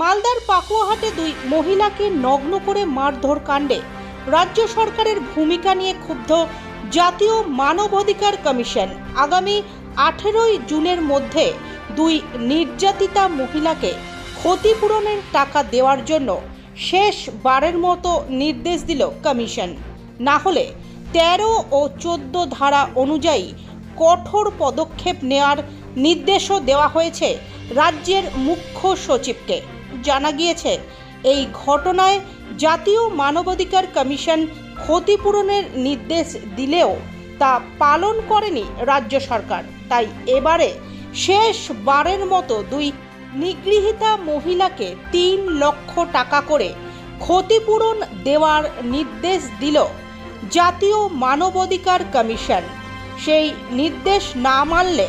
মালদার পাকুয়াহাটে দুই মহিলাকে নগ্ন করে মারধর কাণ্ডে রাজ্য সরকারের ভূমিকা নিয়ে ক্ষুব্ধ জাতীয় মানবাধিকার কমিশন। আগামী আঠেরোই জুনের মধ্যে দুই নির্যাতিতা মহিলাকে ক্ষতিপূরণের টাকা দেওয়ার জন্য শেষ বারের মতো নির্দেশ দিল কমিশন। না হলে তেরো ও চোদ্দ ধারা অনুযায়ী কঠোর পদক্ষেপ নেওয়ার নির্দেশও দেওয়া হয়েছে রাজ্যের মুখ্য সচিবকে। জানা গিয়েছে, এই ঘটনায় জাতীয় মানবাধিকার কমিশন ক্ষতিপূরণের নির্দেশ দিলেও তা পালন করেনি রাজ্য সরকার। তাই এবারে শেষ বারের মতো দুই নিগৃহীতা মহিলাকে তিন লক্ষ টাকা করে ক্ষতিপূরণ দেওয়ার নির্দেশ দিল জাতীয় মানবাধিকার কমিশন। সেই নির্দেশ না মানলে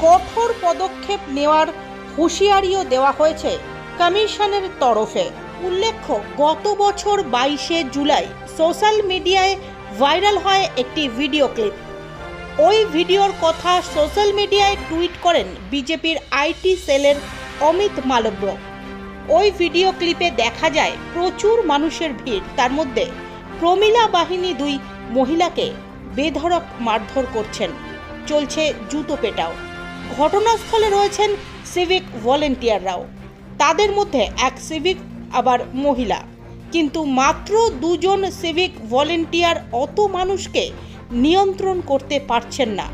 কঠোর পদক্ষেপ নেওয়ার হুঁশিয়ারিও দেওয়া হয়েছে কমিশনের তরফে উল্লেখ্য, গত বছর বাইশে জুলাই সোশ্যাল মিডিয়ায় ভাইরাল হয় একটি ভিডিও ক্লিপ। ওই ভিডিওর কথা সোশ্যাল মিডিয়ায় টুইট করেন বিজেপির আইটি সেলের অমিত মালব্য ওই ভিডিও ক্লিপে দেখা যায়, প্রচুর মানুষের ভিড়। তার মধ্যে প্রমিলা বাহিনী দুই মহিলাকে বেধড়ক মারধর করছেন। চলছে জুতো পেটাও। ঘটনাস্থলে রয়েছেন সিভিক ভলেন্টিয়াররাও। তাদের মধ্যে এক সিভিক আবার মহিলা। কিন্তু মাত্র দুজন সিভিক ভলেন্টিয়ার অত মানুষকে নিয়ন্ত্রণ করতে পারছেন না।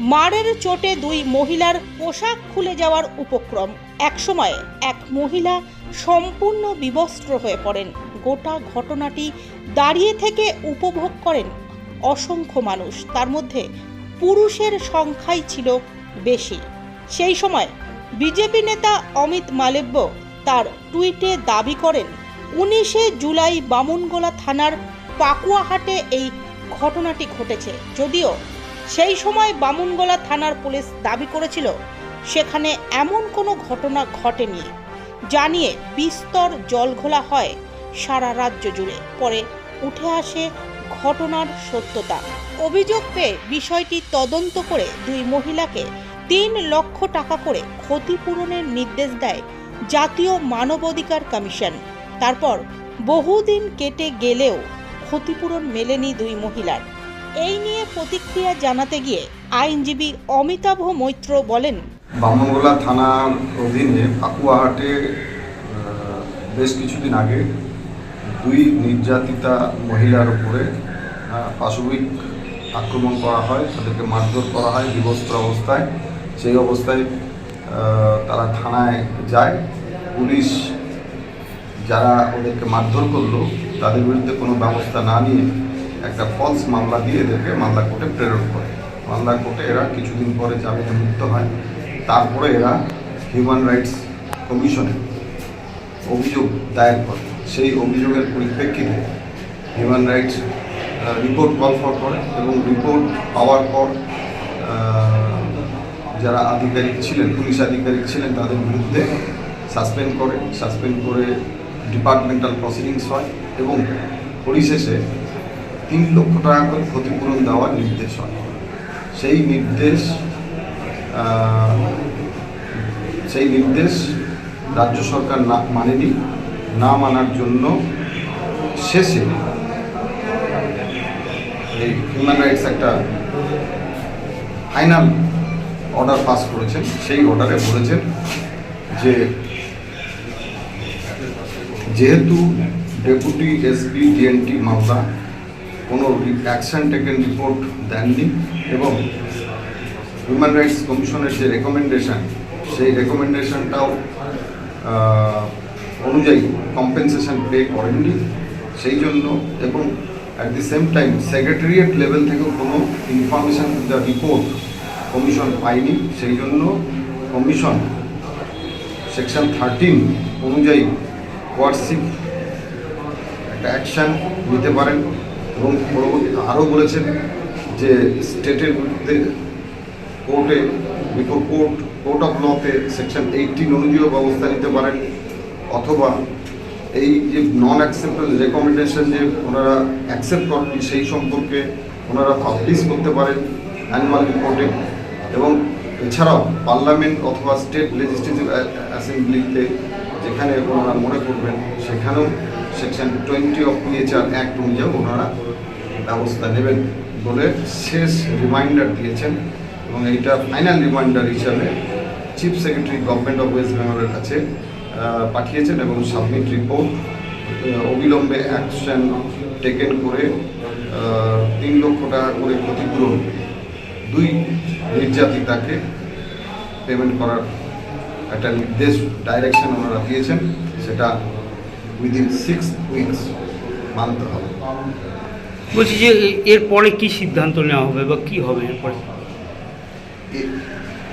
মারের চোটে দুই মহিলার পোশাক খুলে যাওয়ার উপক্রম। একসময় এক মহিলা সম্পূর্ণ বিবস্ত্র হয়ে পড়েন। গোটা ঘটনাটি দাঁড়িয়ে থেকে উপভোগ করেন অসংখ্য মানুষ। তার মধ্যে পুরুষের সংখ্যাই ছিল বেশি। সেই সময় বিজেপি নেতা অমিত মালেব্য তার টুইটে দাবি করেন, উনিশে জুলাই বামুনগোলা থানার পাকুয়াহাটে এই ঘটনাটি ঘটেছে। যদিও সেই সময় বামুনগোলা থানার পুলিশ দাবি করেছিল, সেখানে এমন কোনো ঘটনা ঘটেনি, জানিয়ে বিস্তর জলঘোলা হয় সারা রাজ্য জুড়ে। পরে উঠে আসে ঘটনার সত্যতা। অভিযোগ পেয়ে বিষয়টি তদন্ত করে দুই মহিলাকে তিন লক্ষ টাকা করে ক্ষতিপূরণের নির্দেশ দেয় জাতীয় মানবাধিকার কমিশন। তারপর বহুদিন কেটে গেলেও ক্ষতিপূরণ মেলেনি দুই মহিলার। এই নিয়ে প্রতিক্রিয়া জানাতে গিয়ে আইনজীবী অমিতাভ মৈত্র বলেন, বামনগোলা থানার অধীনে পাকুয়াহাটে বেশ কিছুদিন আগে দুই নির্যাতিতা মহিলার উপরে পাশবিক আক্রমণ করা হয়, তাদেরকে মারধর করা হয়, বিবস্ত্র অবস্থায়। সেই অবস্থায় তারা থানায় যায়। পুলিশ যারা ওদেরকে মারধর করল, তাদের বিরুদ্ধে কোনো ব্যবস্থা না নিয়ে একটা ফলস মামলা দিয়ে এদেরকে মামলা কোর্টে প্রেরণ করে। মামলা কোর্টে এরা কিছুদিন পরে জামিনে মুক্ত হয়। তারপরে এরা হিউম্যান রাইটস কমিশনে অভিযোগ দায়ের করে। সেই অভিযোগের পরিপ্রেক্ষিতে human rights report call for করে এবং রিপোর্ট পাওয়ার পর যারা আধিকারিক ছিলেন, পুলিশ আধিকারিক ছিলেন, তাদের বিরুদ্ধে সাসপেন্ড করে সাসপেন্ড করে ডিপার্টমেন্টাল প্রসিডিংস হয় এবং পরিশেষে তিন লক্ষ টাকা করে ক্ষতিপূরণ দেওয়ার নির্দেশ হয়। সেই নির্দেশ সেই নির্দেশ রাজ্য সরকার না, মানেনি, না মানার জন্য শেষে এই হিউম্যান রাইটস একটা ফাইনাল অর্ডার পাস করেছেন, সেই অর্ডারে বলেছেন যে যেহেতু ডেপুটি এসপি ডিএনটি মামলা কোনো অ্যাকশন টেকেন রিপোর্ট দেননি এবং হিউম্যান রাইটস কমিশনের যে রেকমেন্ডেশান সেই রেকমেন্ডেশনটাও অনুযায়ী কম্পেনসেশন পে করেননি। সেই জন্য এবং at the same time secretariat level থেকেও কোনো ইনফরমেশান রিপোর্ট কমিশন পায়নি, সেই জন্য কমিশন সেকশন থার্টিন অনুযায়ী কোয়ার্সিভ একটা অ্যাকশান নিতে পারেন এবং পরবর্তী আরও বলেছেন যে স্টেটের বিরুদ্ধে কোর্টে বিফোর কোর্ট কোর্ট অফ লতে সেকশন এইটিন অনুযায়ী ব্যবস্থা নিতে পারেন অথবা এই যে নন অ্যাকসেপ্টেবল রেকমেন্ডেশন যে ওনারা অ্যাকসেপ্ট করেনি সেই সম্পর্কে ওনারা পাবলিশ করতে পারেন অ্যানুয়াল রিপোর্টে এবং এছাড়াও পার্লামেন্ট অথবা স্টেট লেজিসলেটিভ অ্যাসেম্বলিতে যেখানে ওনারা মনে করবেন, সেখানেও section twenty of PHR act অনুযায়ী ওনারা ব্যবস্থা নেবেন বলে শেষ রিমাইন্ডার দিয়েছেন এবং এইটা ফাইনাল রিমাইন্ডার হিসাবে chief secretary government of west বেঙ্গলের কাছে পাঠিয়েছেন এবং সাবমিট রিপোর্ট অবিলম্বে অ্যাকশন টেকেন করে তিন লক্ষ টাকা করে ক্ষতিপূরণ দুই নির্যাতিতাকে পেমেন্ট করার একটা নির্দেশ ডাইরেকশন ওনারা দিয়েছেন সেটা উইদিন সিক্স উইকস মানতে হবে। বলছি যে এরপরে কি সিদ্ধান্ত নেওয়া হবে বা কি হবে এরপরে?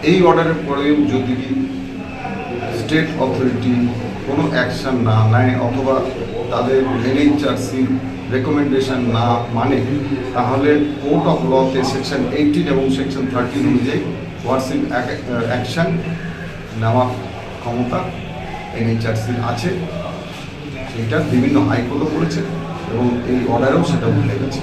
এই অর্ডারের পরেও যদি স্টেট অথরিটি কোনো অ্যাকশন না নেয় অথবা তাদের এনএইচআরসি রেকমেন্ডেশন না মানে তাহলে কোর্ট অফ লতে সেকশন এইটিন এবং সেকশন থার্টিন অনুযায়ী ওয়ার্সিপ অ্যাকশান নেওয়া ক্ষমতা এনএইচআরসির আছে। সেটা বিভিন্ন হাইকোর্টও করেছে এবং এই অর্ডারেও সেটা উল্লেখ আছে।